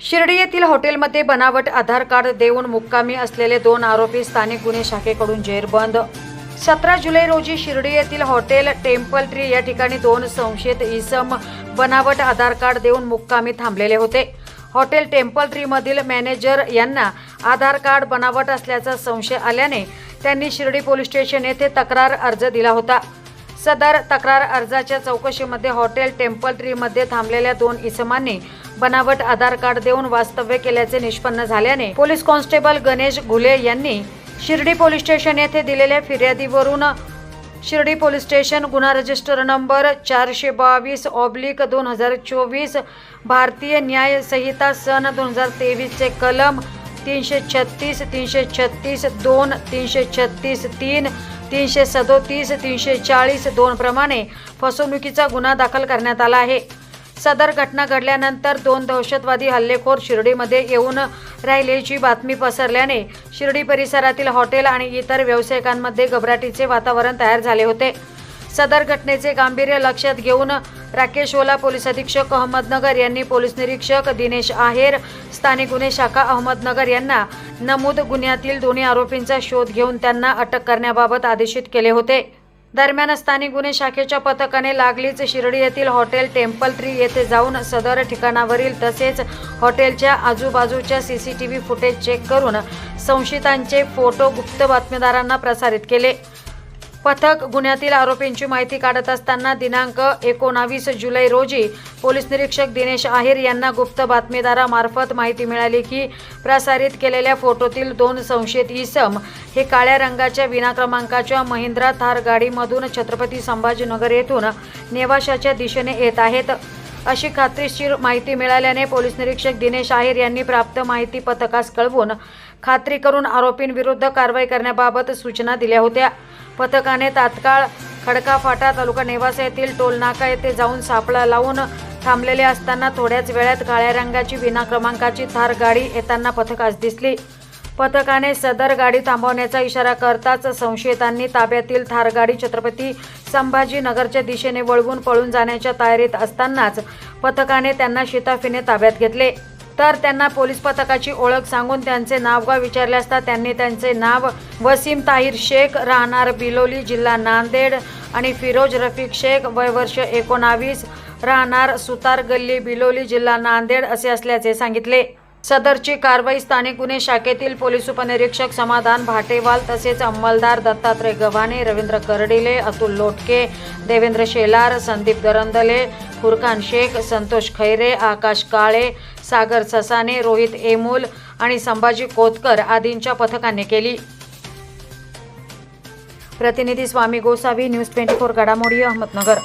शिर्डी येथील हॉटेलमध्ये बनावट आधार कार्ड देऊन मुक्कामी असलेले दोन आरोपी स्थानिक गुन्हे शाखेकडून जेरबंद. सतरा जुलै रोजी शिर्डी येथील हॉटेल टेम्पल ट्री या ठिकाणी दोन संशयित इसम बनावट आधार कार्ड देऊन मुक्कामी थांबलेले होते. हॉटेल टेम्पल ट्री मधील मॅनेजर यांना आधार कार्ड बनावट असल्याचा संशय आल्याने त्यांनी शिर्डी पोलीस स्टेशन येथे तक्रार अर्ज दिला होता. सदर तक्रार अर्जाच्या चौकशीमध्ये हॉटेल टेम्पल ट्रीमध्ये थांबलेल्या दोन इसमांनी बनावट आधार कार्ड देऊन वास्तव्य केल्याचे निष्पन्न झाल्याने पोलीस कॉन्स्टेबल गणेश घुले यांनी शिर्डी पोलीस स्टेशन येथे दिलेल्या फिर्यादीवरून शिर्डी पोलीस स्टेशन गुन्हा रजिस्टर नंबर चारशे बावीस ऑब्लिक दोन हजार चोवीस भारतीय न्याय संहिता सन दोन हजार तेवीसचे कलम तीनशे छत्तीस तीनशे छत्तीस दोन तीनशे छत्तीस तीन तीनशे सदोतीस तीनशे चाळीस दोन प्रमाणे फसवणुकीचा गुन्हा दाखल करण्यात आला आहे. सदर घटना घडल्यानंतर दोन दहशतवादी हल्लेखोर शिर्डीमध्ये येऊन राहिल्याची बातमी पसरल्याने शिर्डी परिसरातील हॉटेल आणि इतर व्यावसायिकांमध्ये घबराटीचे वातावरण तयार झाले होते. सदर घटनेचे गांभीर्य लक्षात घेऊन राकेश ओला पोलीस अधीक्षक अहमदनगर यांनी पोलीस निरीक्षक दिनेश आहेर स्थानिक गुन्हे शाखा अहमदनगर यांना नमूद गुन्ह्यातील दोन्ही आरोपींचा शोध घेऊन त्यांना अटक करण्याबाबत आदेशित केले होते. दरम्यान स्थानिक गुन्हे शाखेच्या पथकाने लागलीच शिर्डी येथील हॉटेल टेम्पल ट्री येथे जाऊन सदर ठिकाणावरील तसेच हॉटेलच्या आजूबाजूच्या सीसीटीव्ही फुटेज चेक करून संशयितांचे फोटो गुप्त बातमीदारांना प्रसारित केले. पथक गुन्ह्यातील आरोपींची माहिती काढत असताना दिनांक एकोणावीस जुलै रोजी पोलीस निरीक्षक दिनेश आहेर यांना गुप्त बातमीदारामार्फत माहिती मिळाली की प्रसारित केलेल्या फोटोतील दोन संशयित इसम हे काळ्या रंगाच्या विना क्रमांकाच्या महिंद्रा थार गाडीमधून छत्रपती संभाजीनगर येथून नेवाशाच्या दिशेने येत आहेत. अशी खात्रीशीर माहिती मिळाल्याने पोलीस निरीक्षक दिनेश आहेर यांनी प्राप्त माहिती पथकास कळवून खात्री करून आरोपींविरुद्ध कारवाई करण्याबाबत सूचना दिल्या होत्या. पथकाने तात्काळ खडका फाटा तालुका नेवासा येथील टोलनाका येथे जाऊन सापळा लावून थांबलेले असताना थोड्याच वेळात काळ्या रंगाची विना क्रमांकाची थार गाडी येताना पथकास दिसली. पथकाने सदर गाडी थांबवण्याचा इशारा करताच संशयितांनी ताब्यातील थार गाडी छत्रपती संभाजीनगरच्या दिशेने वळवून पळून जाण्याच्या तयारीत असतानाच पथकाने त्यांना शिताफीने ताब्यात घेतले. तर त्यांना पोलीस पथकाची ओळख सांगून त्यांचे नावगाव विचारले असता त्यांनी त्यांचे नाव वसीम ताहिर शेख राहणार बिलोली जिल्हा नांदेड आणि फिरोज रफिक शेख वय वर्ष एकोणावीस राहणार सुतार गल्ली बिलोली जिल्हा नांदेड असे असल्याचे सांगितले. सदरची कारवाई स्थानिक गुन्हे शाखेतील पोलीस उपनिरीक्षक समाधान भाटेवाल तसेच अंमलदार दत्तात्रय गव्हाणे रवींद्र करडिले अतुल लोटके देवेंद्र शेलार संदीप दरंदले फुरकान शेख संतोष खैरे आकाश काळे सागर ससाने रोहित एमूल आणि संभाजी कोतकर आदींच्या पथकाने केली. प्रतिनिधी Swami Gosavi news twenty four घडामोडी अहमदनगर.